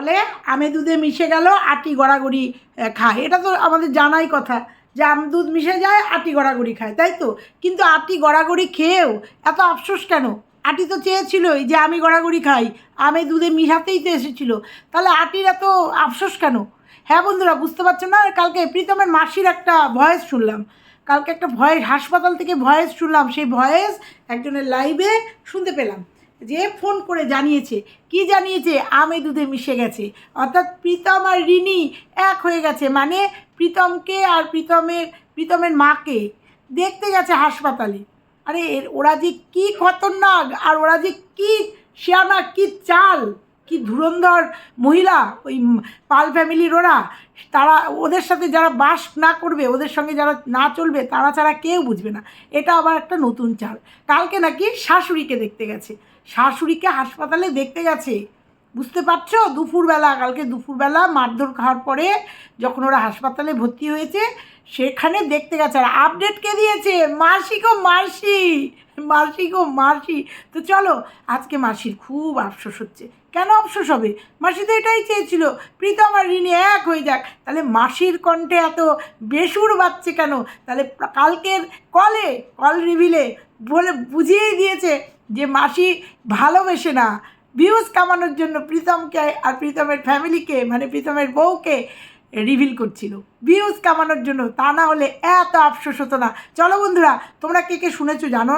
ফলে আমে দুধে মিশে গেল, আটি গড়াগড়ি খায়। এটা তো আমাদের জানাই কথা যে আম দুধ মিশে যায়, আটি গড়াগড়ি খায়, তাই তো? কিন্তু আটি গড়াগড়ি খেয়েও এত আফসোস কেন? আটি তো চেয়েছিলই যে আমি গড়াগড়ি খাই আমে দুধে মিশাতেই তো এসেছিল। তাহলে আটির এত আফসোস কেন? হ্যাঁ বন্ধুরা, বুঝতে পারছ না? কালকে প্রীতমের মাসির একটা ভয়েস শুনলাম। কালকে একটা ভয়েস, হাসপাতাল থেকে ভয়েস শুনলাম। সেই ভয়েস একজনের লাইভে শুনতে পেলাম। যে ফোন করে জানিয়েছে, কি জানিয়েছে? আমে দুধে মিশে গেছে। অর্থাৎ প্রীতম আর রিনি এক হয়ে গেছে। মানে প্রীতমকে আর প্রীতমের প্রীতমের মাকে দেখতে গেছে হাসপাতালে। আরে ওরা যে কি খতরনাক, আর ওরা যে কি শিয়ানা, কি চাল, কি ধুরন্ধর মহিলা, ওই পাল ফ্যামিলির ওরা। তারা, ওদের সাথে যারা বাস না করবে, ওদের সঙ্গে যারা না চলবে, তারা ছাড়া কেউ বুঝবে না। এটা আবার একটা নতুন চাল। কালকে নাকি শাশুড়িকে দেখতে গেছে। শাশুড়িকে হাসপাতালে দেখতে গেছে। বুঝতে পারছ? দুপুরবেলা, কালকে দুপুরবেলা মারধর খাওয়ার পরে যখন ওরা হাসপাতালে ভর্তি হয়েছে, সেখানে দেখতে গেছে। আর আপডেট কে দিয়েছে? মাসি গো মাসি! মাসি গো মাসি! তো চলো, আজকে মাসির খুব আফসোস হচ্ছে। কেন আফসোস হবে? মাসি তো এটাই চেয়েছিল। প্রীতম আর ঋণী এক হয়ে যাক। তাহলে মাসির কণ্ঠে এত বেসুর বাচ্চে কেন? তাহলে কালকের কলে কল রিভিলে বলে বুঝিয়েই দিয়েছে। যে মাসি ভালোবেসে না ভিউজ কামানোর জন্য প্রীতমকে আর প্রীতমের ফ্যামিলিকে মানে প্রীতমের বউকে রিভিল করছিল। ভিউজ কামানোর জন্য, তা না হলে এত আফসোস হতো না। চলো বন্ধুরা, তোমরা কে কে শুনেছো জানো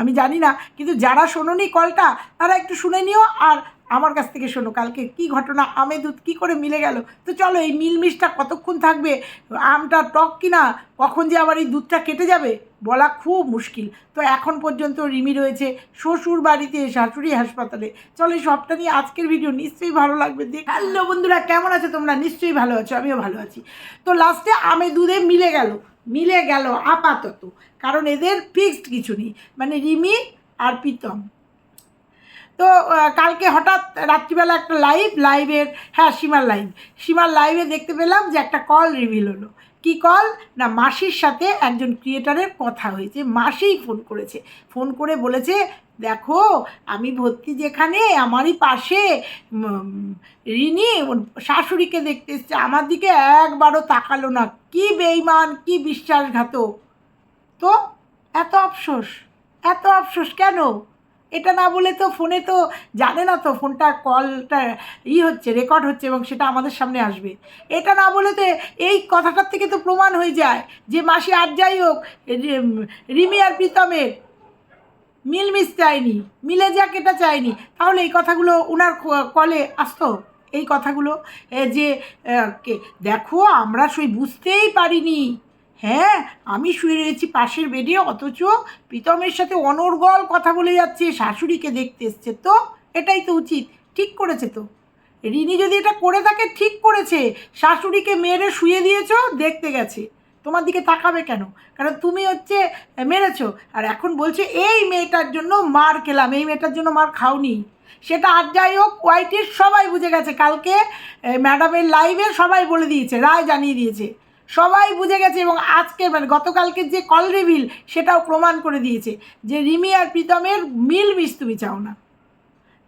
আমি জানি না, কিন্তু যারা শোনোনি কলটা, তারা একটু শুনে নিও আর আমার কাছ থেকে শোনো। কালকে কি ঘটনা আমে দুধ কী করে মিলে গেল? তো চলো এই মিলমিশটা কতক্ষণ থাকবে? আমটা টক কিনা? কখন যে আবার এই দুধটা কেটে যাবে? বলা খুব মুশকিল। তো এখন পর্যন্ত রিমি রয়েছে শ্বশুর বাড়িতে শাশুড়ি হাসপাতালে। চলো সবটা নিয়ে আজকের ভিডিও নিশ্চয়ই ভালো লাগবে। দেখ হ্যালো বন্ধুরা, কেমন আছো তোমরা? নিশ্চয়ই ভালো আছো, আমিও ভালো আছি। তো লাস্টে আমি দুধে মিলে গেল। মিলে গেল আপাতত। কারণ এদের ফিক্সড কিছু নেই। মানে রিমি আর প্রীতম। তো কালকে হঠাৎ রাত্রিবেলা একটা লাইভ লাইভের হ্যাঁ সীমার লাইভ সীমার লাইভে দেখতে পেলাম যে একটা কল রিভিল হলো। কি কল না, মাসির সাথে একজন ক্রিয়েটারের কথা হয়েছে। মাসিই ফোন করেছে। ফোন করে বলেছে, দেখো, আমি ভর্তি যেখানে, আমারই পাশে রিনি শাশুড়িকে দেখতে এসছে। আমার দিকে একবারও তাকালো না। কি বেইমান কি বিশ্বাসঘাতক। তো, এত আফসোস এত আফসোস কেন? এটা না বলে তো ফোনে তো জানে না তো ফোনটা কলটা ই হচ্ছে রেকর্ড হচ্ছে এবং সেটা আমাদের সামনে আসবে। এটা না বলে তো এই কথাটার থেকে তো প্রমাণ হয়ে যায় যে মাসি আর যাই হোক রিমি আর প্রীতমের মিলমিস চায়নি, মিলে যাক এটা চায়নি। তাহলে এই কথাগুলো ওনার কলে আসতো? এই কথাগুলো যে দেখো আমরা সেই বুঝতেই পারিনি। হ্যাঁ আমি শুয়ে রয়েছি পাশের বেডে, অথচ প্রীতমের সাথে অনর্গল কথা বলে যাচ্ছে, শাশুড়িকে দেখতে এসছে তো, এটাই তো উচিত, ঠিক করেছে তো। রিনি যদি এটা করে থাকে, ঠিক করেছে, শাশুড়িকে মেরে শুয়ে দিয়েছ, দেখতে গেছে। তোমার দিকে তাকাবে কেন? কারণ তুমি হচ্ছে মেরেছো। আর এখন বলছে, এই মেয়েটার জন্য মার খেলাম, এই মেয়েটার জন্য মার খাওনি। সেটা আর যাই হোক ওয়াইটির সবাই বুঝে গেছে। কালকে ম্যাডামের লাইভে সবাই বলে দিয়েছে, রায় জানিয়ে দিয়েছে। সবাই বুঝে গেছে এবং আজকে মানে গতকালকের যে কল রিভিল সেটাও প্রমাণ করে দিয়েছে যে রিমি আর প্রীতমের মিল মিস তুমি চাও না।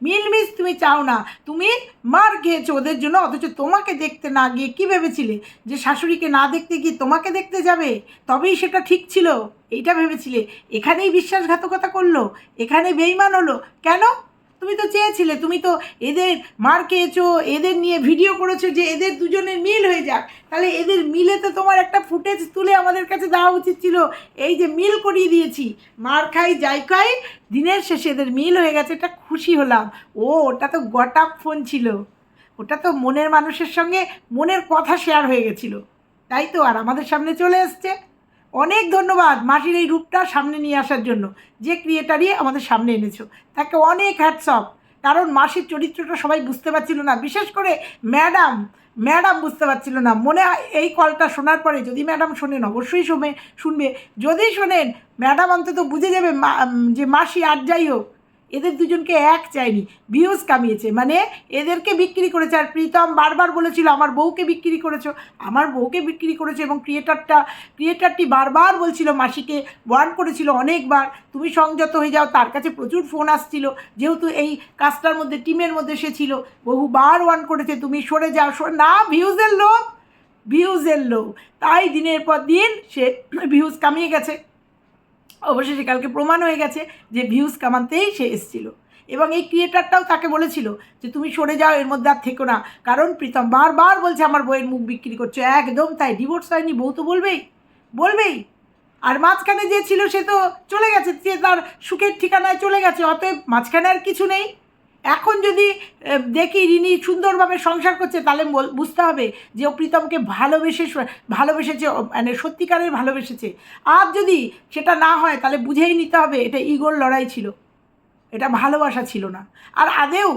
মিলমিস তুমি চাও না। তুমি মার খেয়েছো ওদের জন্য, অথচ তোমাকে দেখতে না গিয়ে কী ভেবেছিলে? যে শাশুড়িকে না দেখতে গিয়ে তোমাকে দেখতে যাবে? তবেই সেটা ঠিক ছিল। এইটা ভেবেছিলে। এখানেই বিশ্বাসঘাতকতা করল। এখানে বেইমান হলো। কেন? তুমি তো চেয়েছিলে, তুমি তো এদের মার খেয়েছো, এদের নিয়ে ভিডিও করেছ যে এদের দুজনের মিল হয়ে যাক। তাহলে এদের মিলে তো তোমার একটা ফুটেজ তুলে আমাদের কাছে দেওয়া উচিত ছিল। এই যে মিল করিয়ে দিয়েছি, মার খাই, যাই খাই, দিনের শেষে এদের মিল হয়ে গেছে, এটা খুশি হলাম। ও, ওটা তো গটাপ ফোন ছিল। ওটা তো মনের মানুষের সঙ্গে মনের কথা শেয়ার হয়ে গেছিল। তাই তো, আর আমাদের সামনে চলে এসছে। অনেক ধন্যবাদ মাটির এই রূপটা সামনে নিয়ে আসার জন্য। যে ক্রিয়েটারই আমাদের সামনে এনেছো। তাকে অনেক হ্যাটসঅপ কারণ মাসির চরিত্রটা সবাই বুঝতে পারছিল না। বিশেষ করে ম্যাডাম। ম্যাডাম বুঝতে পারছিল না। মনে হয় এই কলটা শোনার পরে যদি ম্যাডাম শোনেন, অবশ্যই শোনে শুনবে। যদি শোনেন, ম্যাডাম অন্তত বুঝে যাবে যে মাসি আর যাই হোক। এদের দুজনকে এক চায়নি ভিউজ কামিয়েছে। মানে এদেরকে বিক্রি করেছে। আর প্রীতম বারবার বলেছিল, আমার বউকে বিক্রি করেছ। আমার বউকে বিক্রি করেছ এবং ক্রিয়েটারটা ক্রিয়েটারটি বারবার বলছিল, মাসিকে ওয়ার্ন করেছিল অনেকবার, তুমি সংযত হয়ে যাও। তার কাছে প্রচুর ফোন আসছিল। যেহেতু এই কাজটার মধ্যে টিমের মধ্যে সে ছিল, বহুবার ওয়ার্ন করেছে, তুমি সরে যাও। না ভিউজের লোভ ভিউজের লোভ। তাই দিনের পর দিন সে ভিউজ কামিয়ে গেছে। অবশেষে কালকে প্রমাণ হয়ে গেছে যে ভিউজ কামাতেই সে এসেছিল। এবং এই ক্রিয়েটারটাও তাকে বলেছিল যে, তুমি সরে যাও, এর মধ্যে আর থেকো না। কারণ প্রীতম বারবার বলছে, আমার বইয়ের মুখ বিক্রি করছ। একদম তাই। ডিভোর্স হয়নি, বউ তো বলবেই। বলবেই। আর মাঝখানে যে ছিল সে তো চলে গেছে, সে তার সুখের ঠিকানায় চলে গেছে। অতএব মাঝখানে আর কিছু নেই। এখন যদি দেখি রিনি সুন্দরভাবে সংসার করছে, তাহলে বুঝতে হবে যে ও প্রীতমকে ভালোবেসে ভালোবেসেছে মানে সত্যিকারের ভালোবেসেছে। আর যদি সেটা না হয়, তাহলে বুঝেই নিতে হবে এটা ইগোর লড়াই ছিল। এটা ভালোবাসা ছিল না। আর আদেও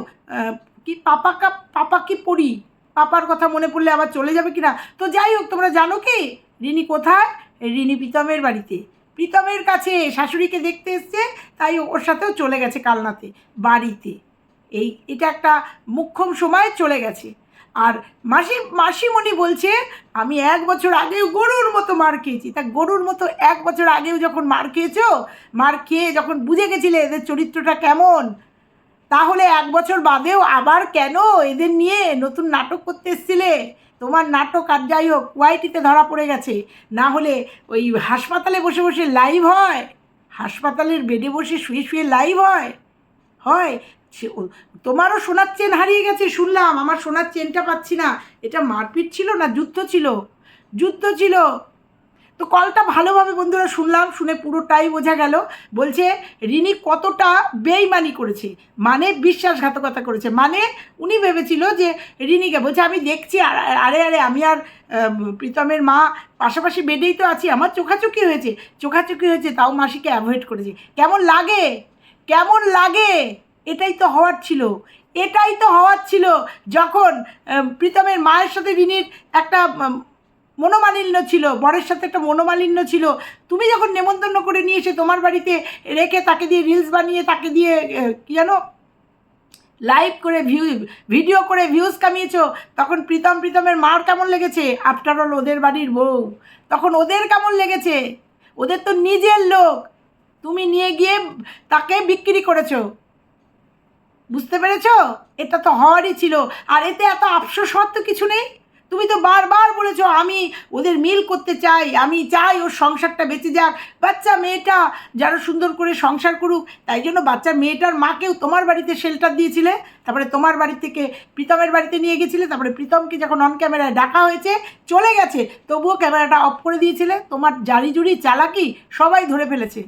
কি পাপা কা, পাপা কি পড়ি? পাপার কথা মনে পড়লে আবার চলে যাবে কি না তো যাই হোক, তোমরা জানো কি? রিনি কোথায়? রিনি প্রীতমের বাড়িতে। প্রীতমের কাছে শাশুড়িকে দেখতে এসছে, তাই ওর সাথেও চলে গেছে কালনাতে, বাড়িতে। এই, এটা একটা মুখ্যম সময় চলে গেছে। আর মাসি, মাসিমণি বলছে, আমি এক বছর আগেও গরুর মতো মার খেয়েছি। তা গরুর মতো এক বছর আগেও যখন মার খেয়েছ, মার খেয়ে যখন বুঝে গেছিলে এদের চরিত্রটা কেমন, তাহলে এক বছর বাদেও আবার কেন এদের নিয়ে নতুন নাটক করতে এসছিলে? তোমার নাটক আর যাই হোক কোয়াইটিতে ধরা পড়ে গেছে। না হলে ওই হাসপাতালে বসে বসে লাইভ হয়। হাসপাতালের বেডে বসে শুয়ে শুয়ে লাইভ হয়। হয়। তোমারও সোনার চেন হারিয়ে গেছে, শুনলাম। আমার সোনার চেনটা পাচ্ছি না। এটা মারপিট ছিল না যুদ্ধ ছিল? যুদ্ধ ছিল। তো কলটা ভালোভাবে বন্ধুরা শুনলাম, শুনে পুরোটাই বোঝা গেল। বলছে, রিনি কতটা বেইমানি করেছে মানে বিশ্বাসঘাতকতা করেছে মানে উনি ভেবেছিল যে রিনিকে বলছে, আমি দেখছি আর- আরে, আমি আর প্রীতমের মা পাশাপাশি বেডেই তো আছি, আমার চোখাচোখি হয়েছে চোখাচোখি হয়েছে, তাও মাসিকে অ্যাভয়েড করেছে। কেমন লাগে? কেমন লাগে? এটাই তো হওয়ার ছিল, এটাই তো হওয়ার ছিল যখন প্রীতমের মায়ের সাথে রিনির একটা মনোমালিন্য ছিল, বরের সাথে একটা মনোমালিন্য ছিল, তুমি যখন নেমন্তন্ন করে নিয়ে এসে তোমার বাড়িতে রেখে তাকে দিয়ে রিলস বানিয়ে, তাকে দিয়ে কী জানো? লাইভ করে ভিউ ভিডিও করে ভিউজ কামিয়েছো, তখন প্রীতম, প্রীতমের মার কেমন লেগেছে? আফটার অল ওদের বাড়ির বউ। তখন ওদের কেমন লেগেছে? ওদের তো নিজের লোক। তুমি নিয়ে গিয়ে তাকে বিক্রি করেছ। বুঝতে পেরেছ? এটা তো হওয়ারই ছিল। আর এতে এত আফসোস হওয়ার তো কিছু নেই? তুমি তো বারবার বলেছ, আমি ওদের মিল করতে চাই, আমি চাই ওর সংসারটা বেঁচে যাক। বাচ্চা মেয়েটা যেন সুন্দর করে সংসার করুক, তাই জন্য বাচ্চা মেয়েটার মাকেও তোমার বাড়িতে শেল্টার দিয়েছিলে। তারপরে তোমার বাড়ি থেকে প্রীতমের বাড়িতে নিয়ে গেছিলে। তারপরে প্রীতমকে যখন অন ক্যামেরায় ডাকা হয়েছে, চলে গেছে। তবুও ক্যামেরাটা অফ করে দিয়েছিলে। তোমার জারি জুড়ি চালাকি সবাই ধরে ফেলেছে।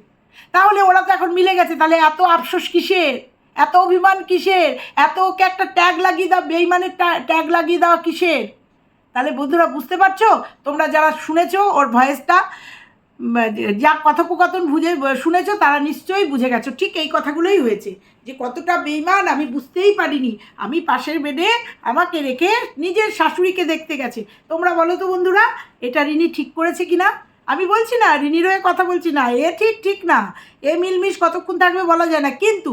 তাহলে ওরা তো এখন মিলে গেছে, তাহলে এত আফসোস কিসের? এত অভিমান কিসের? এত ওকে একটা ট্যাগ লাগিয়ে দাও, বেইমানের ট্যাগ লাগিয়ে দেওয়া কিসের? তাহলে বন্ধুরা বুঝতে পারছ? তোমরা যারা শুনেছো ওর ভয়েসটা যা কথোপকথন বুঝে, শুনেছো, তারা নিশ্চয়ই বুঝে গেছো। ঠিক এই কথাগুলোই হয়েছে যে কতটা বেইমান, আমি বুঝতেই পারিনি। আমি পাশের বেডে আমাকে রেখে নিজের শাশুড়িকে দেখতে গেছে। তোমরা বলো তো বন্ধুরা, এটা রিনি ঠিক করেছে কি না আমি বলছি না, রিনির হয়ে কথা বলছি না। এ ঠিক ঠিক না। এ মিলমিশ কতক্ষণ থাকবে বলা যায় না। কিন্তু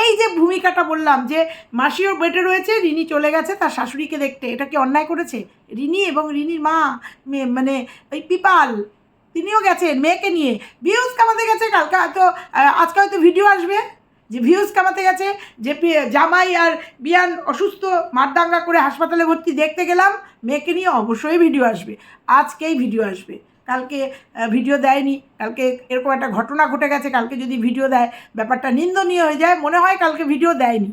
এই যে ভূমিকাটা বললাম যে মাসিও বেটে রয়েছে, রিনি চলে গেছে তার শাশুড়িকে দেখতে। এটা কি অন্যায় করেছে? রিনি এবং রিনির মা মানে ওই পিপাল, তিনিও গেছেন মেয়েকে নিয়ে। ভিউজ কামাতে গেছে কালকে হয়তো আজকে হয়তো ভিডিও আসবে যে ভিউজ কামাতে গেছে যে জামাই আর বিয়ান অসুস্থ মারদাঙ্গা করে হাসপাতালে ভর্তি দেখতে গেলাম, মেয়েকে নিয়ে অবশ্যই ভিডিও আসবে। আজকেই ভিডিও আসবে। কালকে ভিডিও দেয়নি। কালকে এরকম একটা ঘটনা ঘটে গেছে, কালকে যদি ভিডিও দেয়, ব্যাপারটা নিন্দনীয় হয়ে যায়, মনে হয় কালকে ভিডিও দেয়নি।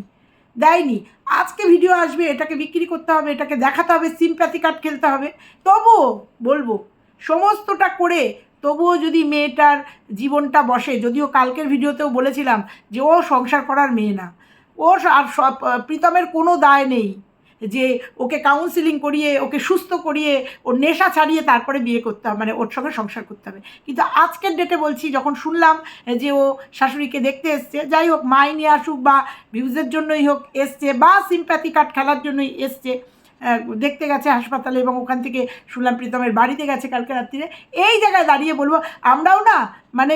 দেয়নি। আজকে ভিডিও আসবে, এটাকে বিক্রি করতে হবে, এটাকে দেখাতে হবে সিম্প্যাথি কার্ড খেলতে হবে। তবুও, বলব, সমস্তটা করে তবুও যদি মেয়েটার জীবনটা বসে, যদিও কালকের ভিডিওতেও বলেছিলাম যে ও সংসার করার মেয়ে না। ও আর সব প্রীতমের কোনো দায় নেই। যে ওকে কাউন্সিলিং করিয়ে, ওকে সুস্থ করিয়ে, ওর নেশা ছাড়িয়ে তারপরে বিয়ে করতে হবে মানে ওর সঙ্গে সংসার করতে হবে। কিন্তু আজকের ডেটে বলছি, যখন শুনলাম যে ও শাশুড়িকে দেখতে এসছে, যাই হোক, মাই নিয়ে আসুক বা ভিউজের জন্যই হোক এসছে বা সিম্প্যাথি কার্ড খেলার জন্যই এসছে দেখতে গেছে হাসপাতালে এবং ওখান থেকে শুনলাম প্রীতমের বাড়িতে গেছে কালকে রাত্রিরে, এই জায়গায় দাঁড়িয়ে বলব, আমরাও না মানে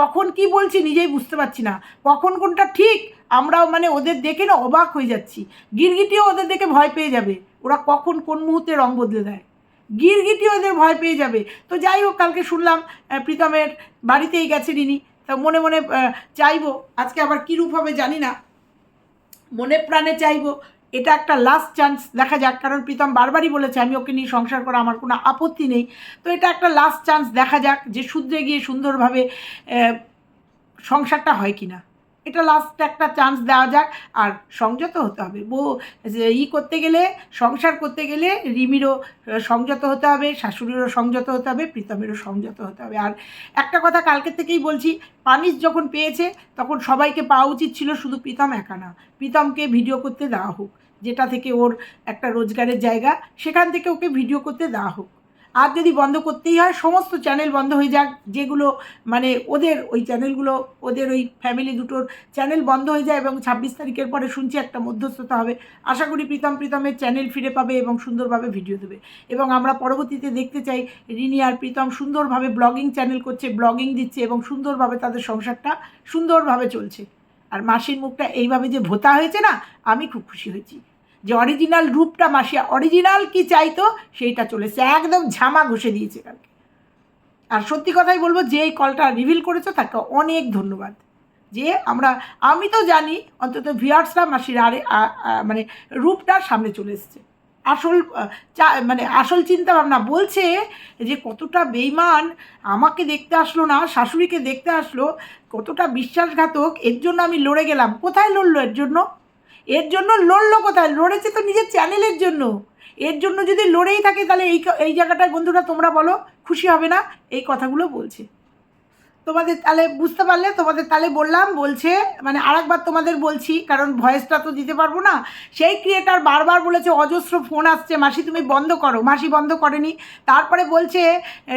কখন কি বলছি নিজেই বুঝতে পারছি না, কখন কোনটা ঠিক আমরাও মানে ওদের দেখে না অবাক হয়ে যাচ্ছি। গিরগিটিও ওদের দেখে ভয় পেয়ে যাবে। ওরা কখন কোন মুহূর্তে রং বদলে দেয়। গিরগিটি ওদের ভয় পেয়ে যাবে। তো যাই হোক, কালকে শুনলাম প্রীতমের বাড়িতেই গেছে রিনি তা মনে মনে চাইব, আজকে আবার কী রূপ হবে জানি না। মনে প্রাণে চাইব, এটা একটা লাস্ট চান্স দেখা যাক। কারণ প্রীতম বারবারই বলেছে, আমি ওকে নিয়ে সংসার করা আমার কোনো আপত্তি নেই। তো এটা একটা লাস্ট চান্স দেখা যাক যে শুদ্ধে গিয়ে সুন্দরভাবে সংসারটা হয় কি না এটা লাস্ট একটা চান্স দেওয়া যাক। আর সংযত হতে হবে। বউ ই করতে গেলে, সংসার করতে গেলে রিমিরও সংযত হতে হবে, শাশুড়িরও সংযত হতে হবে, প্রীতমেরও সংযত হতে হবে। আর একটা কথা কালকে থেকেই বলছি পানিশ যখন পেয়েছে, তখন সবাইকে পাওয়া উচিত ছিল শুধু প্রীতম একা না। প্রীতমকে ভিডিও করতে দেওয়া হোক, যেটা থেকে ওর একটা রোজগারের জায়গা, সেখান থেকে ওকে ভিডিও করতে দেওয়া হোক। আর যদি বন্ধ করতেই হয়, সমস্ত চ্যানেল বন্ধ হয়ে যাক, যেগুলো মানে ওদের ওই চ্যানেলগুলো ওদের ওই ফ্যামিলি দুটোর চ্যানেল বন্ধ হয়ে যায় এবং ছাব্বিশ তারিখের পরে শুনছি একটা মধ্যস্থতা হবে। আশা করি প্রীতম প্রীতমের চ্যানেল ফিরে পাবে এবং সুন্দরভাবে ভিডিও দেবে। এবং আমরা পরবর্তীতে দেখতে চাই রিনি আর প্রীতম সুন্দরভাবে ব্লগিং চ্যানেল করছে ব্লগিং দিচ্ছে এবং সুন্দরভাবে তাদের সংসারটা সুন্দরভাবে চলছে। আর মাসির মুখটা এইভাবে যে ভোতা হয়েছে না, আমি খুব খুশি হয়েছি। যে অরিজিনাল রূপটা মাসিয়া অরিজিনাল কি চাইতো, সেইটা চলেছে। একদম ঝামা ঘষে দিয়েছে কালকে। আর সত্যি কথাই বলব, যে এই কলটা রিভিল করেছ, তাকে অনেক ধন্যবাদ। যে আমরা, আমি তো জানি, অন্তত ভিয়ার্সরা মাসির আরে মানে রূপটা সামনে চলে এসছে। আসল মানে আসল চিন্তা ভাবনা বলছে যে কতটা বেইমান আমাকে দেখতে আসলো না, শাশুড়িকে দেখতে আসলো, কতটা বিশ্বাসঘাতক, এর জন্য আমি লড়ে গেলাম। কোথায় লড়লো এর জন্য? এর জন্য লড়লো কোথায়? লড়েছে তো নিজের চ্যানেলের জন্য। এর জন্য যদি লড়েই থাকে তাহলে এই এই জায়গাটায় বন্ধুরা তোমরা বলো, খুশি হবে না? এই কথাগুলো বলছে। তোমাদের তাহলে বুঝতে পারলে তোমাদের তাহলে বললাম, বলছে মানে আরেকবার তোমাদের বলছি, কারণ ভয়েসটা তো দিতে পারব না। সেই ক্রিয়েটার বারবার বলেছে, অজস্র ফোন আসছে, মাসি তুমি বন্ধ করো, মাসি বন্ধ করেনি। তারপরে বলছে,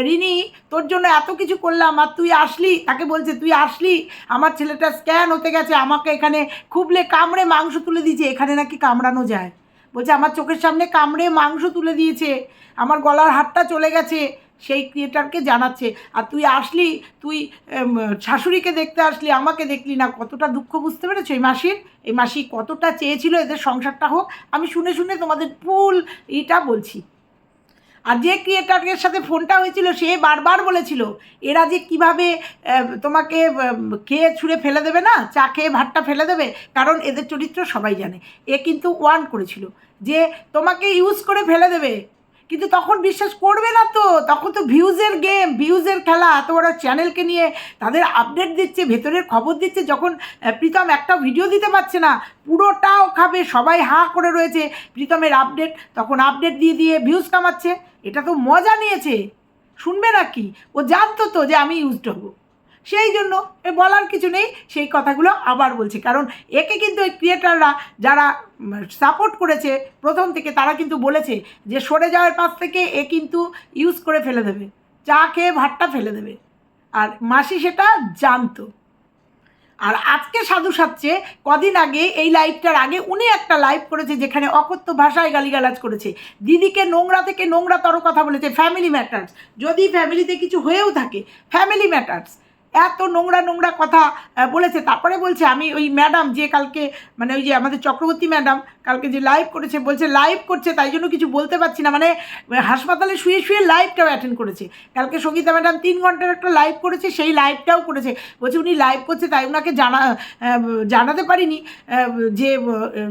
রিনি, তোর জন্য এত কিছু করলাম, আর তুই আসলি? তাকে বলছে, তুই আসলি? আমার ছেলেটা স্ক্যান হতে গেছে, আমাকে এখানে খুবলে কামড়ে মাংস তুলে দিয়েছে, এখানে নাকি কামড়ানো যায়। বলছে, আমার চোখের সামনে কামড়ে মাংস তুলে দিয়েছে, আমার গলার হাতটা চলে গেছে। সেই ক্রিয়েটারকে জানাচ্ছে। আর তুই আসলি, তুই শাশুড়িকে দেখতে আসলি, আমাকে দেখলি না, কতটা দুঃখ বুঝতে পেরেছ? এই মাসির, এই মাসি কতটা চেয়েছিল এদের সংসারটা হোক? আমি শুনে শুনে তোমাদের ফুল এটা বলছি। আর যে ক্রিয়েটারের সাথে ফোনটা হয়েছিল, সে বারবার বলেছিল, এরা যে কীভাবে তোমাকে খেয়ে ছুঁড়ে ফেলে দেবে না? চা খেয়ে ভাতটা ফেলে দেবে? কারণ এদের চরিত্র সবাই জানে। এ কিন্তু ওয়ান করেছিল যে, তোমাকে ইউজ করে ফেলে দেবে। কিন্তু তখন বিশ্বাস করবে না তো। তখন তো ভিউজের গেম ভিউজের খেলা। এত বড় চ্যানেলকে নিয়ে তাদের আপডেট দিচ্ছে, ভেতরের খবর দিচ্ছে, যখন প্রীতম একটা ভিডিও দিতে পারছে না, পুরোটাও খাবে, সবাই হা করে রয়েছে, প্রীতমের আপডেট তখন আপডেট দিয়ে দিয়ে ভিউজ কামাচ্ছে। এটা তো মজা নিয়েছে। শুনবে না কি ও জানতো তো যে আমি ইউজড হব। সেই জন্য বলার কিছু নেই, সেই কথাগুলো আবার বলছে। কারণ একে কিন্তু এই ক্রিয়েটাররা যারা সাপোর্ট করেছে প্রথম থেকে, তারা কিন্তু বলেছে যে সরে যাওয়ার পাশ থেকে এ কিন্তু ইউজ করে ফেলে দেবে, চা খেয়ে ভাতটা ফেলে দেবে। আর মাসি সেটা জানতো। আর আজকে সাধু সাচ্ছে কদিন আগে এই লাইভটার আগে উনি একটা লাইভ করেছে যেখানে অকথ্য ভাষায় গালিগালাজ করেছে। দিদিকে নোংরা থেকে নোংরা তর কথা বলেছে ফ্যামিলি ম্যাটার্স যদি ফ্যামিলিতে কিছু হয়েও থাকে ফ্যামিলি ম্যাটার্স এত নোংরা নোংরা কথা বলেছে। তারপরে বলছে, আমি ওই ম্যাডাম যে কালকে মানে ওই যে আমাদের চক্রবর্তী ম্যাডাম কালকে যে লাইভ করেছে, বলছে লাইভ করছে, তাই জন্য কিছু বলতে পারছি না। মানে হাসপাতালে শুয়ে শুয়ে লাইভটাও অ্যাটেন্ড করেছে। কালকে সঙ্গীতা ম্যাডাম তিন ঘণ্টার একটা লাইভ করেছে, সেই লাইভটাও করেছে। বলছে, উনি লাইভ করছে, তাই ওনাকে জানা জানাতে পারিনি যে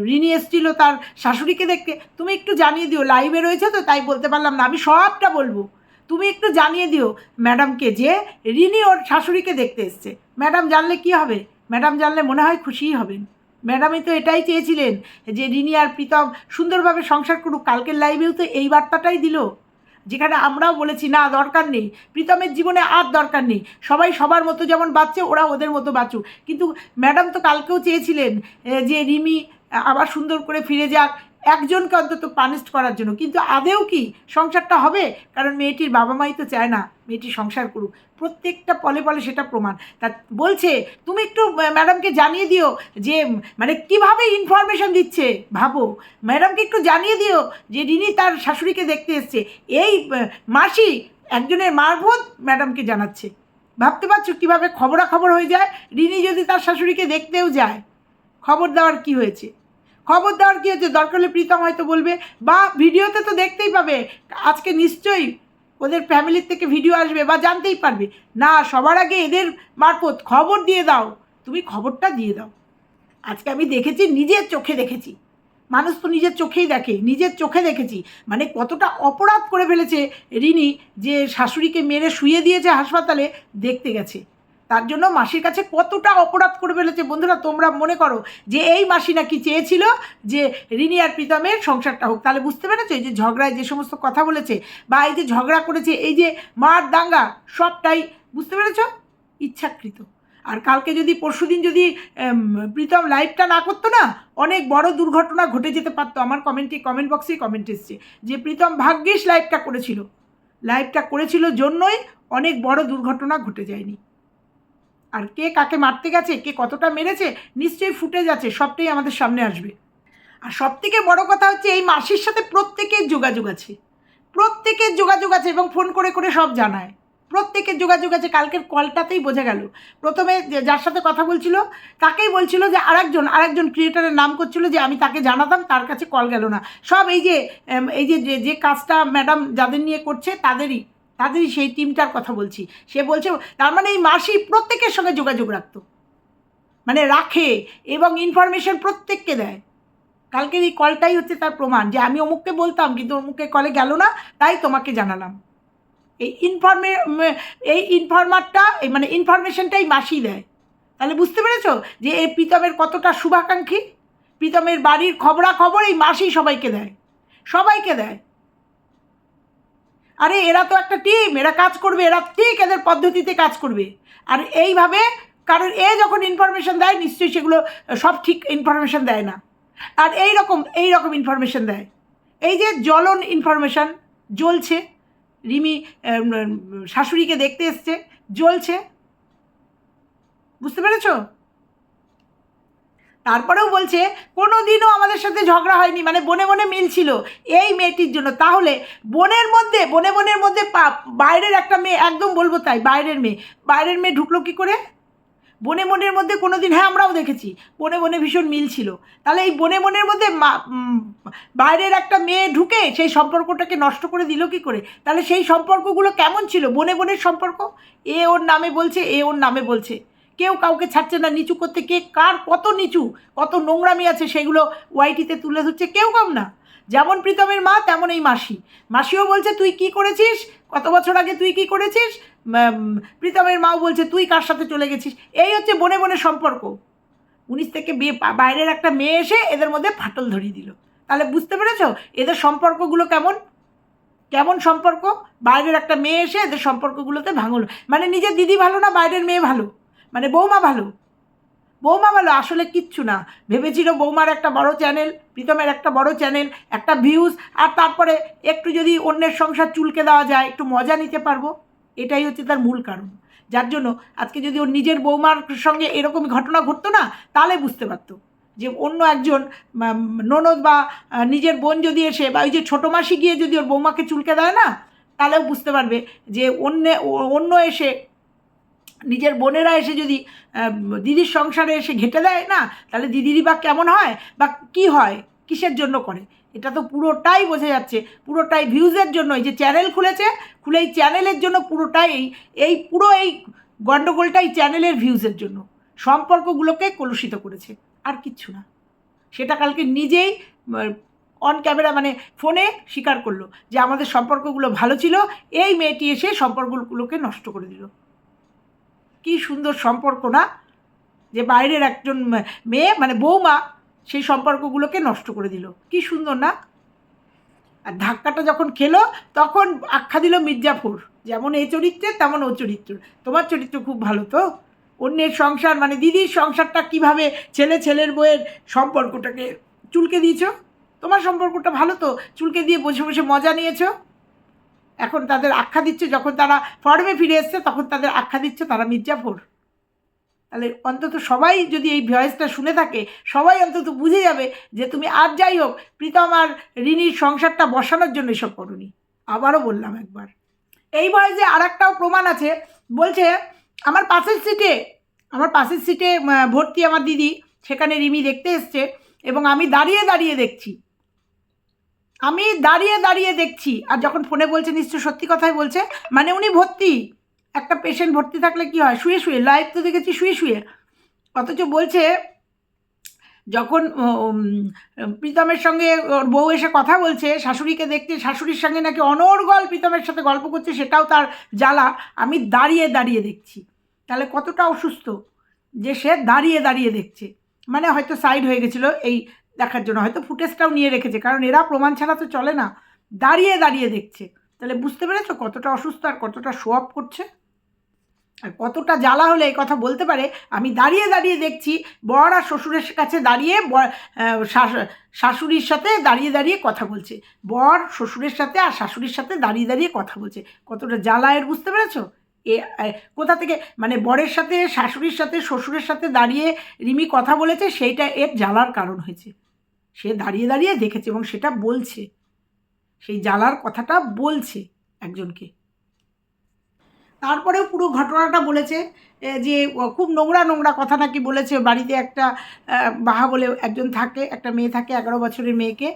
রিনি এসেছিল তার শাশুড়িকে দেখতে। তুমি একটু জানিয়ে দিও লাইভে রয়েছে তো, তাই বলতে পারলাম না। আমি সবটা বলব। তুমি একটু জানিয়ে দিও ম্যাডামকে যে রিনি ওর শাশুড়িকে দেখতে এসছে। ম্যাডাম জানলে কি হবে? ম্যাডাম জানলে মনে হয় খুশিই হবেন। ম্যাডামই তো এটাই চেয়েছিলেন যে রিনি আর প্রীতম সুন্দরভাবে সংসার করুক, কালকের লাইভেও তো এই বার্তাটাই দিল। যেখানে আমরাও বলেছি, না, দরকার নেই। প্রীতমের জীবনে আর দরকার নেই। সবাই সবার মতো যেমন বাঁচছে ওরা ওদের মতো বাঁচুক। কিন্তু ম্যাডাম তো কালকেও চেয়েছিলেন যে রিমি আবার সুন্দর করে ফিরে যাক একজনকে অন্তত পানিশ করার জন্য। কিন্তু আদেও কি সংসারটা হবে? কারণ মেয়েটির বাবা মাই তো চায় না মেয়েটি সংসার করুক। প্রত্যেকটা পলে পলে সেটা প্রমাণ। তা বলছে, তুমি একটু, ম্যাডামকে জানিয়ে দিও যে মানে কীভাবে ইনফরমেশন দিচ্ছে? ভাবো। ম্যাডামকে একটু জানিয়ে দিও যে, রিনি তার শাশুড়িকে দেখতে এসছে। এই মাসি একজনের মারফত ম্যাডামকে জানাচ্ছে। ভাবতে পারছ কীভাবে খবরাখবর হয়ে যায়? রিনি যদি তার শাশুড়িকে দেখতেও যায়, খবর দেওয়ার কি হয়েছে? খবর দেওয়ার কী হচ্ছে দরকার হলে প্রীতম হয়তো বলবে, বা ভিডিওতে তো দেখতেই পাবে, আজকে নিশ্চয়ই ওদের ফ্যামিলির থেকে ভিডিও আসবে বা জানতেই পারবে। না, সবার আগে এদের মারফত খবর দিয়ে দাও, তুমি খবরটা দিয়ে দাও। আজকে আমি দেখেছি, নিজের চোখে দেখেছি। মানুষ তো নিজের চোখেই দেখে, নিজের চোখে দেখেছি। মানে কতটা অপরাধ করে ফেলেছে রিনি যে শাশুড়িকে মেরে শুয়ে দিয়েছে হাসপাতালে, দেখতে গেছে। তার জন্য মাসির কাছে কতটা অপরাধ করে ফেলেছে বন্ধুরা, তোমরা মনে করো যে এই মাসি নাকি চেয়েছিল যে রিনি আর প্রীতমের সংসারটা হোক। তাহলে বুঝতে পেরেছ? এই যে ঝগড়ায় যে সমস্ত কথা বলেছে বা এই যে ঝগড়া করেছে, এই যে মার দাঙ্গা, সবটাই বুঝতে পেরেছ? ইচ্ছাকৃত। আর কালকে যদি পরশুদিন যদি প্রীতম লাইভটা না করতো না, অনেক বড় দুর্ঘটনা ঘটে যেতে পারতো। আমার কমেন্টে, কমেন্ট বক্সেই কমেন্ট এসছে যে প্রীতম ভাগ্যিস লাইভটা করেছিল। লাইভটা করেছিল জন্যই অনেক বড় দুর্ঘটনা ঘটে যায়নি। আর কে কাকে মারতে গেছে, কে কতটা মেরেছে, নিশ্চয়ই ফুটে যাচ্ছে সবটাই আমাদের সামনে আসবে। আর সব থেকে বড় কথা হচ্ছে এই মাসির সাথে প্রত্যেকের যোগাযোগ আছে। প্রত্যেকের যোগাযোগ আছে এবং ফোন করে করে সব জানায়। প্রত্যেকের যোগাযোগ আছে, কালকের কলটাতেই বোঝা গেল। প্রথমে যার সাথে কথা বলছিল, তাকেই বলছিল যে আরেকজন আরেকজন ক্রিয়েটারের নাম করছিল যে আমি তাকে জানাতাম, তার কাছে কল গেল না। সব এই যে এই যে- যে কাজটা ম্যাডাম যাদের নিয়ে করছে, তাদেরই। তাদেরই সেই টিমটার কথা বলছি। সে বলছে, তার মানে এই মাসি প্রত্যেকের সঙ্গে যোগাযোগ রাখতো। মানে রাখে এবং ইনফরমেশন প্রত্যেককে দেয়। কালকের এই কলটাই হচ্ছে তার প্রমাণ যে আমি অমুককে বলতাম, কিন্তু অমুককে কলে গেল না, তাই তোমাকে জানালাম। এই ইনফরমে এই ইনফরমারটা এই মানে ইনফরমেশনটাই মাসি দেয়। তাহলে বুঝতে পেরেছ যে এই প্রীতমের কতটা শুভাকাঙ্ক্ষী? প্রীতমের বাড়ির খবরাখবর এই মাসি সবাইকে দেয়। সবাইকে দেয়। আরে এরা তো একটা টিম এরা কাজ করবে, এরা ঠিক এদের পদ্ধতিতে কাজ করবে। আর এইভাবে কারণ এ যখন ইনফরমেশন দেয়, নিশ্চয়ই সেগুলো সব ঠিক ইনফরমেশন দেয় না। আর এই রকম এই রকম ইনফরমেশন দেয়। এই যে জ্বলন ইনফরমেশন জ্বলছে, রিমি শাশুড়িকে দেখতে এসছে, জ্বলছে। বুঝতে পেরেছ? তারপরেও বলছে কোনো দিনও আমাদের সাথে ঝগড়া হয়নি। মানে বনে বনে মিল ছিল এই মেয়েটির জন্য। তাহলে বনের মধ্যে, বনে বনের মধ্যে বাইরের একটা মেয়ে, একদম বলব তাই, বাইরের মেয়ে। বাইরের মেয়ে ঢুকলো কী করে? বনে বনের মধ্যে কোনো দিন হ্যাঁ আমরাও দেখেছি, বনে বনে ভীষণ মিল ছিল তাহলে এই বনে বনের মধ্যে বাইরের একটা মেয়ে ঢুকে সেই সম্পর্কটাকে নষ্ট করে দিল কি করে? তাহলে সেই সম্পর্কগুলো কেমন ছিল? বনে বনের সম্পর্ক? এ ওর নামে বলছে, এ ওর নামে বলছে। কেউ কাউকে ছাড়ছে না, নিচু করতে কে কার কত নিচু, কত নোংরামি আছে সেগুলো ওয়াইটিতে তুলে ধরছে কেউ কম না। যেমন প্রীতমের মা, তেমন এই মাসি। মাসিও বলছে, তুই কি করেছিস? কত বছর আগে তুই কি করেছিস? প্রীতমের মাও বলছে, তুই কার সাথে চলে গেছিস? এই হচ্ছে বনে বনে সম্পর্ক। উনিশ থেকে বাইরের একটা মেয়ে এসে এদের মধ্যে ফাটল ধরিয়ে দিল। তাহলে বুঝতে পেরেছ? এদের সম্পর্কগুলো কেমন? কেমন সম্পর্ক? বাইরের একটা মেয়ে এসে এদের সম্পর্কগুলোতে ভাঙল। মানে নিজের দিদি ভালো না বাইরের মেয়ে ভালো? মানে বৌমা ভালো। বৌমা ভালো, আসলে কিচ্ছু না। ভেবেছিল বৌমার একটা বড় চ্যানেল প্রীতমের একটা বড় চ্যানেল একটা ভিউজ আর তারপরে একটু যদি অন্যের সংসার চুলকে দেওয়া যায়, একটু মজা নিতে পারব। এটাই হচ্ছে তার মূল কারণ। যার জন্য আজকে যদি ওর নিজের বৌমার সঙ্গে এরকম ঘটনা ঘটতো না, তাহলে বুঝতে পারতো। যে অন্য একজন ননদ বা নিজের বোন যদি এসে, বা ওই যে ছোটো মাসি গিয়ে যদি ওর বৌমাকে চুলকে দেয় না, তাহলেও বুঝতে পারবে যে অন্য অন্য এসে নিজের বোনেরা এসে যদি দিদির সংসারে এসে ঘেটে দেয় না, তাহলে দিদিরই বা কেমন হয় বা কি হয়, কিসের জন্য করে? এটা তো পুরোটাই বোঝা যাচ্ছে, পুরোটাই ভিউজের জন্য। এই যে চ্যানেল খুলেছে খুলে এই চ্যানেলের জন্য পুরোটাই এই এই পুরো এই গণ্ডগোলটাই চ্যানেলের ভিউজের জন্য। সম্পর্কগুলোকে কলুষিত করেছে, আর কিচ্ছু না। সেটা কালকে নিজেই অন ক্যামেরা মানে ফোনে স্বীকার করল যে আমাদের সম্পর্কগুলো ভালো ছিল, এই মেয়েটি এসে সম্পর্কগুলোকে নষ্ট করে দিল। কি সুন্দর সম্পর্ক না? যে বাইরের একজন মেয়ে মানে বৌমা সেই সম্পর্কগুলোকে নষ্ট করে দিল। কি সুন্দর না? আর ধাক্কাটা যখন খেলো, তখন আখ্যা দিল মির্জাফর। যেমন এই চরিত্রে, তেমন ও চরিত্র। তোমার চরিত্র খুব ভালো তো? অন্যের সংসার মানে দিদির সংসারটা কীভাবে ছেলে ছেলের বইয়ের সম্পর্কটাকে চুলকে দিয়েছ? তোমার সম্পর্কটা ভালো তো? চুলকে দিয়ে বসে বসে মজা নিয়েছো? এখন তাদের আখ্যা দিচ্ছে, যখন তারা ফর্মে ফিরে এসছে, তখন তাদের আখ্যা দিচ্ছে তারা মির্জাফর তাহলে অন্তত সবাই যদি এই ভয়েসটা শুনে থাকে, সবাই অন্তত বুঝে যাবে যে তুমি আর যাই হোক, প্রীতম আর ঋণীর সংসারটা বসানোর জন্য এসব করনি। আবারও বললাম একবার। এই ভয়েসে আর একটাও প্রমাণ আছে, বলছে, আমার পাশের সিটে আমার পাশের সিটে ভর্তি আমার দিদি, সেখানে রিমি দেখতে এসছে এবং আমি দাঁড়িয়ে দাঁড়িয়ে দেখছি। আমি দাঁড়িয়ে দাঁড়িয়ে দেখছি। আর যখন ফোনে বলছে নিশ্চয় সত্যি কথাই বলছে মানে উনি ভর্তি। একটা পেশেন্ট ভর্তি থাকলে কি হয়? শুয়ে শুয়ে লাইভ তো দেখেছি শুয়ে শুয়ে। অথচ বলছে, যখন প্রীতমের সঙ্গে ওর বউ এসে কথা বলছে, শাশুড়িকে দেখতে, শাশুড়ির সঙ্গে নাকি অনর্গল প্রীতমের সাথে গল্প করছে, সেটাও তার জ্বালা। আমি দাঁড়িয়ে দাঁড়িয়ে দেখছি। তাহলে কতটা অসুস্থ যে সে দাঁড়িয়ে দাঁড়িয়ে দেখছে। মানে হয়তো সাইড হয়ে গেছিল এই দেখার জন্য। হয়তো ফুটেজটাও নিয়ে রেখেছে কারণ এরা প্রমাণ ছাড়া তো চলে না। দাঁড়িয়ে দাঁড়িয়ে দেখছে। তাহলে বুঝতে পেরেছ কতটা অসুস্থ আর কতটা শো অফ করছে? আর কতটা জ্বালা হলে এই কথা বলতে পারে? আমি দাঁড়িয়ে দাঁড়িয়ে দেখছি বর আর শ্বশুরের কাছে দাঁড়িয়ে শাশুড়ির সাথে দাঁড়িয়ে দাঁড়িয়ে কথা বলছে। বর শ্বশুরের সাথে আর শাশুড়ির সাথে দাঁড়িয়ে দাঁড়িয়ে কথা বলছে। কতটা জ্বালা এর বুঝতে পেরেছ? এ, কোথা থেকে? মানে বরের সাথে শাশুড়ির সাথে শ্বশুরের সাথে দাঁড়িয়ে রিমি কথা বলেছে সেইটা এর জ্বালার কারণ হয়েছে। সে দাঁড়িয়ে দাঁড়িয়ে দেখেছে এবং সেটা বলছে। সেই জ্বালার কথাটা বলছে একজনকে। তারপরেও পুরো ঘটনাটা বলেছে যে খুব নোংরা নোংরা কথা নাকি বলেছে। বাড়িতে একটা বাহা বলে একজন থাকে, একটা মেয়ে থাকে, এগারো বছরের মেয়েকে।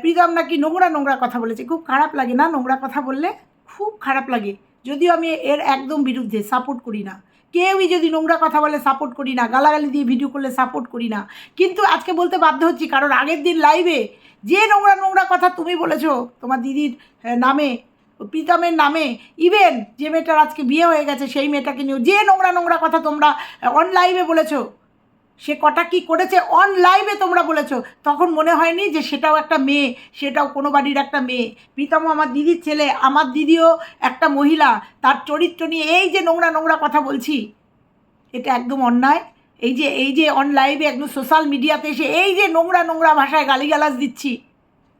প্রীতম নাকি নোংরা নোংরা কথা বলেছে। খুব খারাপ লাগে না নোংরা কথা বললে? খুব খারাপ লাগে। যদিও আমি এর একদম বিরুদ্ধে, সাপোর্ট করি না। কেউই যদি নোংরা কথা বলে সাপোর্ট করি না, গালাগালি দিয়ে ভিডিও করলে সাপোর্ট করি না। কিন্তু আজকে বলতে বাধ্য হচ্ছি, কারণ আগের দিন লাইভে যে নোংরা নোংরা কথা তুমি বলেছ, তোমার দিদির নামে, প্রীতমের নামে ইভেন যে মেয়েটার আজকে বিয়ে হয়ে গেছে, সেই মেয়েটাকে নিয়েও যে নোংরা নোংরা কথা তোমরা অনলাইভে বলেছ সে কটা কি করেছে? অন লাইভে তোমরা বলেছ। তখন মনে হয়নি যে সেটাও একটা মেয়ে, সেটাও কোনো বাড়ির একটা মেয়ে। প্রীতম আমার দিদির ছেলে, আমার দিদিও একটা মহিলা। তার চরিত্র নিয়ে এই যে নোংরা নোংরা কথা বলছি, এটা একদম অন্যায়। এই যে এই যে অন লাইভে একদম সোশ্যাল মিডিয়াতে এসে এই যে নোংরা নোংরা ভাষায় গালিগালাজ দিচ্ছি।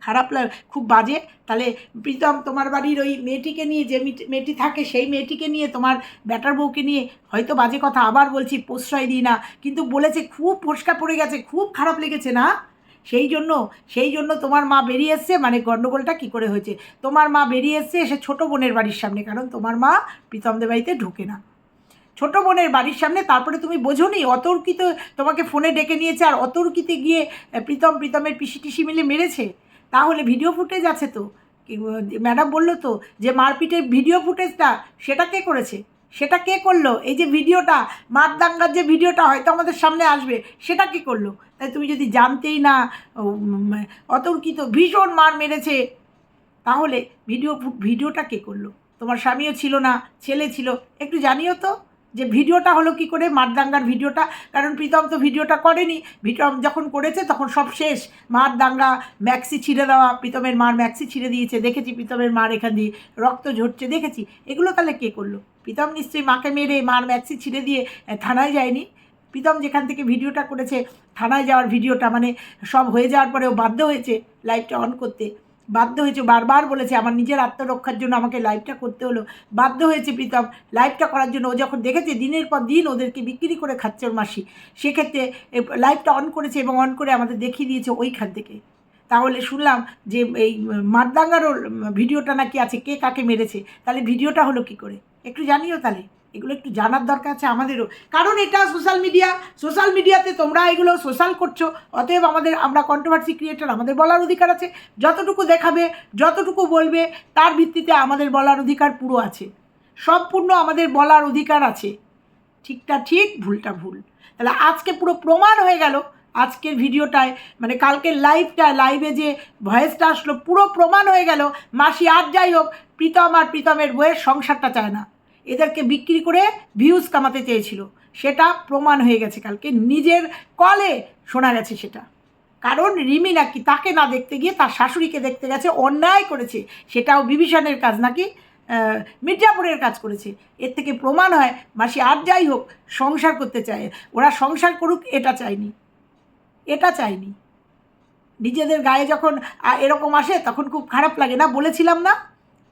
খারাপ লাগে খুব বাজে। তাহলে প্রীতম, তোমার বাড়ির ওই মেয়েটিকে নিয়ে যে মেয়েটি- থাকে, সেই মেয়েটিকে নিয়ে তোমার ব্যাটার বউকে নিয়ে হয়তো বাজে কথা আবার বলছি, প্রশ্রয় দিই না। কিন্তু বলেছে, খুব ফোসকা পড়ে গেছে, খুব খারাপ লেগেছে না? সেই জন্য সেই জন্য তোমার মা বেরিয়ে এসছে মানে গণ্ডগোলটা কী করে হয়েছে? তোমার মা বেরিয়ে এসছে, এসে ছোটো বোনের বাড়ির সামনে, কারণ তোমার মা প্রীতমদের বাড়িতে ঢুকে না। ছোট বোনের বাড়ির সামনে, তারপরে তুমি বোঝো নি অতর্কিত তোমাকে ফোনে ডেকে নিয়েছে, আর অতর্কিতে গিয়ে প্রীতম, প্রীতমের পিসি টিসি মিলে মেরেছে? তাহলে ভিডিও ফুটেজ আছে তো? ম্যাডাম বলল তো যে মারপিটের ভিডিও ফুটেজটা সেটা কে করেছে? সেটা কে করল? এই যে ভিডিওটা মারদাঙ্গার যে ভিডিওটা হয়তো আমাদের সামনে আসবে, সেটা কে করল? তাই তুমি যদি জানতেই না অতর্কিত, ভীষণ মার মেরেছে, তাহলে ভিডিও ভিডিওটা কে করল? তোমার স্বামীও ছিল না, ছেলে ছিল, একটু জানিও তো। যে ভিডিওটা হলো কি করে মারদাঙ্গার ভিডিওটা, কারণ প্রীতম তো ভিডিওটা করেনি। প্রীতম যখন করেছে তখন সব শেষ। মার দাঙ্গা ম্যাক্সি ছিঁড়ে দেওয়া, প্রীতমের মার ম্যাক্সি ছিঁড়ে দিয়েছে। দেখেছি প্রীতমের মার এখান দিয়ে রক্ত ঝরছে, দেখেছি। এগুলো তাহলে কে করল? প্রীতম নিশ্চয়ই মাকে মেরে মার ম্যাক্সি ছিঁড়ে দিয়ে থানায় যায়নি। প্রীতম যেখান থেকে ভিডিওটা করেছে, থানায় যাওয়ার ভিডিওটা মানে সব হয়ে যাওয়ার পরেও বাধ্য হয়েছে লাইভটা অন করতে। বাধ্য হয়েছে, বারবার বলেছে, আমার নিজের আত্মরক্ষার জন্য আমাকে লাইভটা করতে হলো। বাধ্য হয়েছে প্রীতম লাইভটা করার জন্য। ও যখন দেখেছে, দিনের পর দিন ওদেরকে বিক্রি করে খাচ্ছে ওর মাসি। সেক্ষেত্রে লাইভটা অন করেছে এবং অন করে আমাদের দেখিয়ে দিয়েছে ওইখান থেকে। তাহলে শুনলাম যে এই মারদাঙ্গারও ভিডিওটা নাকি আছে, কে কাকে মেরেছে? তাহলে ভিডিওটা হলো কি করে? একটু জানিও তাহলে। এগুলো একটু জানার দরকার আছে আমাদেরও। কারণ এটা সোশ্যাল মিডিয়া সোশ্যাল মিডিয়াতে তোমরা এগুলো সোশ্যাল করছ, অতএব আমাদের, আমরা কন্ট্রোভার্সি ক্রিয়েটার আমাদের বলার অধিকার আছে। যতটুকু দেখাবে, যতটুকু বলবে, তার ভিত্তিতে আমাদের বলার অধিকার পুরো আছে। সম্পূর্ণ আমাদের বলার অধিকার আছে। ঠিকটা ঠিক, ভুলটা ভুল। তাহলে আজকে পুরো প্রমাণ হয়ে গেল, আজকের ভিডিওটায় মানে কালকের লাইভটা লাইভে যে ভয়েসটা আসলো, পুরো প্রমাণ হয়ে গেল। মাসি আর যাই হোক, প্রীতম আর প্রীতমের বইয়ের সংসারটা চায় না। এদেরকে বিক্রি করে ভিউজ কামাতে চেয়েছিল। সেটা প্রমাণ হয়ে গেছে কালকে। নিজের কলে শোনা গেছে সেটা। কারণ রিমি নাকি তাকে না দেখতে গিয়ে তার শাশুড়িকে দেখতে গেছে, অন্যায় করেছে। সেটাও বিভীষণের কাজ নাকি মির্জাপুরের কাজ করেছে। এর থেকে প্রমাণ হয়, মাসি আর যাই হোক, সংসার করতে চায়। ওরা সংসার করুক, এটা চায়নি। এটা চায়নি। নিজেদের গায়ে যখন এরকম আসে, তখন খুব খারাপ লাগে না, বলেছিলাম না?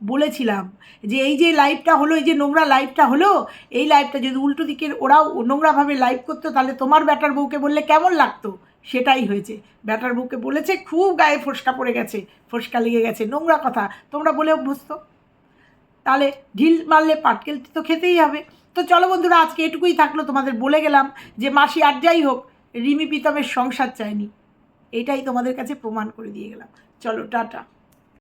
বলেছিলাম যে এই যে লাইভটা হলো, এই যে নোংরা লাইভটা হলো, এই লাইভটা যদি উল্টো দিকের ওরাও নোংরাভাবে লাইভ করতো, তাহলে তোমার ব্যাটার বউকে বললে কেমন লাগতো? সেটাই হয়েছে। ব্যাটার বউকে বলেছে, খুব গায়ে ফোসকা পড়ে গেছে, ফোসকা লেগে গেছে, নোংরা কথা। তোমরা বলে অভ্যস্ত। তাহলে ঢিল মারলে পাটকেল তো খেতেই হবে। তো চলো বন্ধুরা, আজকে এটুকুই থাকল। তোমাদের বলে গেলাম যে মাসি আর যাই হোক, রিমি প্রীতমের সংসার চায়নি। এটাই তোমাদের কাছে প্রমাণ করে দিয়ে গেলাম। চলো, টাটা।